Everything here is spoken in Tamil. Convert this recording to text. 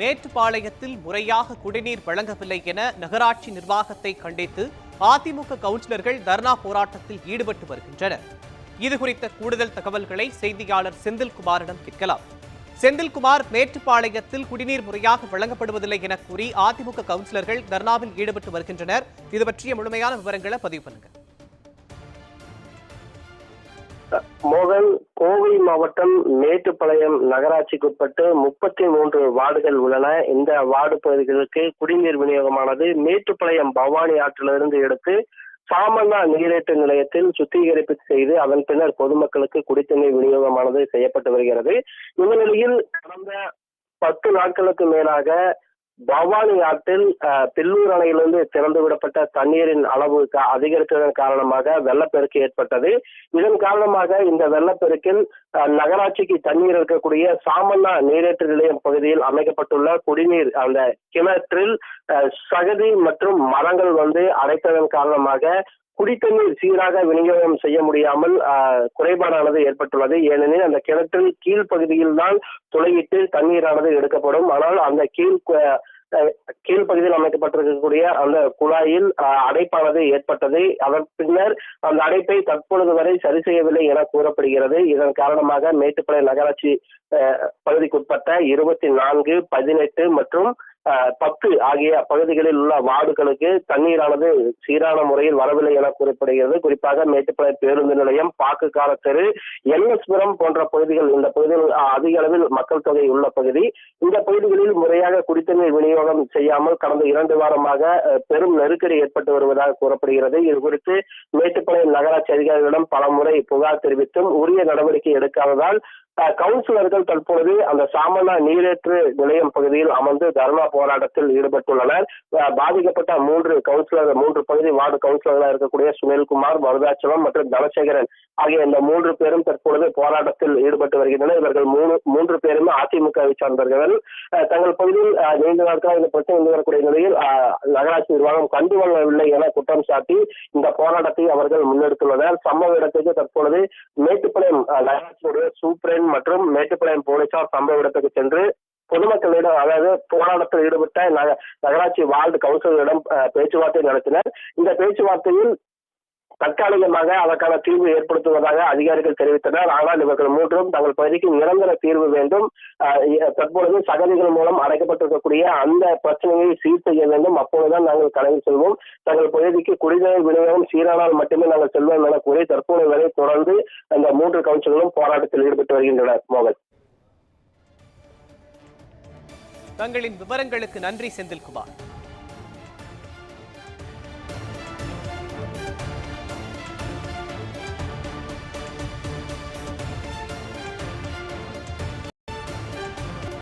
மேட்டுப்பாளையத்தில் முறையாக குடிநீர் வழங்கவில்லை என நகராட்சி நிர்வாகத்தை கண்டித்து அதிமுக கவுன்சிலர்கள் தர்ணா போராட்டத்தில் ஈடுபட்டு வருகின்றனர். இது குறித்த கூடுதல் தகவல்களை செய்தியாளர் செந்தில்குமாரிடம் கேட்கலாம். செந்தில்குமார் மேட்டுப்பாளையத்தில் குடிநீர் முறையாக வழங்கப்படுவதில்லை என கூறி அதிமுக கவுன்சிலர்கள் தர்ணாவில் ஈடுபட்டு வருகின்றனர். இது பற்றிய முழுமையான விவரங்களை பதிவு பண்ணுங்கள். மோகன் கோவை மாவட்டம் மேட்டுப்பாளையம் நகராட்சிக்குட்பட்டு முப்பத்தி மூன்று வார்டுகள் உள்ளன. இந்த வார்டு பகுதிகளுக்கு குடிநீர் விநியோகமானது மேட்டுப்பாளையம் பவானி ஆற்றிலிருந்து எடுத்து சாமண்ணா நீரேற்று நிலையத்தில் சுத்திகரிப்பு செய்து அதன் பின்னர் பொதுமக்களுக்கு குடித்தண்ணீர் விநியோகமானது செய்யப்பட்டு வருகிறது. இந்த நிலையில் கடந்த பத்து நாட்களுக்கு மேலாக பவானி ஆற்றில் அஹ், பில்லூர் அணையிலிருந்து திறந்து விடப்பட்ட தண்ணீரின் அளவு அதிகரித்ததன் காரணமாக வெள்ளப்பெருக்கு ஏற்பட்டது. இதன் காரணமாக இந்த வெள்ளப்பெருக்கில் அஹ், நகராட்சிக்கு தண்ணீர் இருக்கக்கூடிய சாமண்ணா நீரேற்று நிலையம் பகுதியில் அமைக்கப்பட்டுள்ள குடிநீர் அந்த கிணற்றில் அஹ், சகதி மற்றும் மரங்கள் வந்து அடைத்ததன் காரணமாக குடித்தண்ணீர் சீராக விநியோகம் செய்ய முடியாமல் குறைபாடானது ஏற்பட்டுள்ளது. ஏனெனில் அந்த கிணற்றில் கீழ்ப்பகுதியில் தான் துளையிட்டு தண்ணீரானது எடுக்கப்படும். ஆனால் அந்த கீழ் கீழ்ப்பகுதியில் அமைக்கப்பட்டிருக்கக்கூடிய அந்த குழாயில் அஹ், அடைப்பானது ஏற்பட்டது. அதன் பின்னர் அந்த அடைப்பை தற்பொழுது வரை சரி செய்யவில்லை என கூறப்படுகிறது. இதன் காரணமாக மேட்டுப்பாளையம் நகராட்சி அஹ், பகுதிக்குட்பட்ட இருபத்தி நான்கு பதினெட்டு மற்றும் பத்து ஆகிய பகுதிகளில் உள்ள வார்டுகளுக்கு தண்ணீரானது சீரான முறையில் வரவில்லை என கூறப்படுகிறது. குறிப்பாக மேட்டுப்பாளையம் பேருந்து நிலையம் பாக்குக்கார தெரு என்எஸ்புரம் போன்ற பகுதிகள் இந்த பகுதியில் அதிக அளவில் மக்கள் தொகை உள்ள பகுதி. இந்த பகுதிகளில் முறையாக குடித்தண்ணீர் விநியோகம் செய்யாமல் கடந்த இரண்டு வாரமாக பெரும் நெருக்கடி ஏற்பட்டு வருவதாக கூறப்படுகிறது. இது குறித்து மேட்டுப்பாளையம் நகராட்சி அதிகாரிகளிடம் பல முறை புகார் தெரிவித்தும் உரிய நடவடிக்கை எடுக்காததால் கவுன்சிலர்கள் தற்பொழுது அந்த சாமனா நீரேற்று நிலையம் பகுதியில் அமர்ந்து தர்ணா போராட்டத்தில் ஈடுபட்டுள்ளனர். பாதிக்கப்பட்ட மூன்று கவுன்சிலர் மூன்று பகுதி வார்டு கவுன்சிலர்களாக இருக்கக்கூடிய சுனில்குமார் மருதாச்சலம் மற்றும் தனசேகரன் ஆகிய இந்த மூன்று பேரும் தற்பொழுது போராட்டத்தில் ஈடுபட்டு வருகின்றனர். இவர்கள் மூணு மூன்று பேருமே அதிமுகவை சார்ந்தவர்கள். தங்கள் பகுதியில் நீண்ட நாட்களாக இந்த பிரச்சனை இருந்து வரக்கூடிய நிலையில் நகராட்சி நிர்வாகம் கண்டுகொள்ளவில்லை என குற்றம் சாட்டி இந்த போராட்டத்தை அவர்கள் முன்னெடுத்துள்ளனர். சம்பவ இடத்துக்கு தற்பொழுது மேட்டுப்பாளையம் நகராட்சியுடைய சூப்பரன் சூப்பரண்ட் மற்றும் மேட்டுப்பாளையம் போலீசார் சம்பவ இடத்துக்கு சென்று பொதுமக்களிடம் அதாவது போராட்டத்தில் ஈடுபட்ட நகராட்சி வார்டு கவுன்சிலரிடம் பேச்சுவார்த்தை நடத்தினர். இந்த பேச்சுவார்த்தையில் தற்காலிகமாக அதற்கான தீர்வு ஏற்படுத்துவதாக அதிகாரிகள் தெரிவித்தனர். ஆனால் இவர்கள் மூன்றும் தங்கள் பகுதிக்கு நிரந்தர தீர்வு வேண்டும். தற்பொழுது சகதிகள் மூலம் அடைக்கப்பட்டிருக்கக்கூடிய அந்த பிரச்சனையை சீர் செய்ய வேண்டும். அப்பொழுதுதான் நாங்கள் கலையில் செல்வோம். தங்கள் பகுதிக்கு குடிநீர் விநியோகம் சீரானால் மட்டுமே நாங்கள் செல்வோம் என கூறி தற்போது வரை தொடர்ந்து அந்த மூன்று கவுன்சிலர்களும் போராட்டத்தில் ஈடுபட்டு வருகின்றனர். மோகன். தங்களின் விவரங்களுக்கு நன்றி செந்தில்குமார்.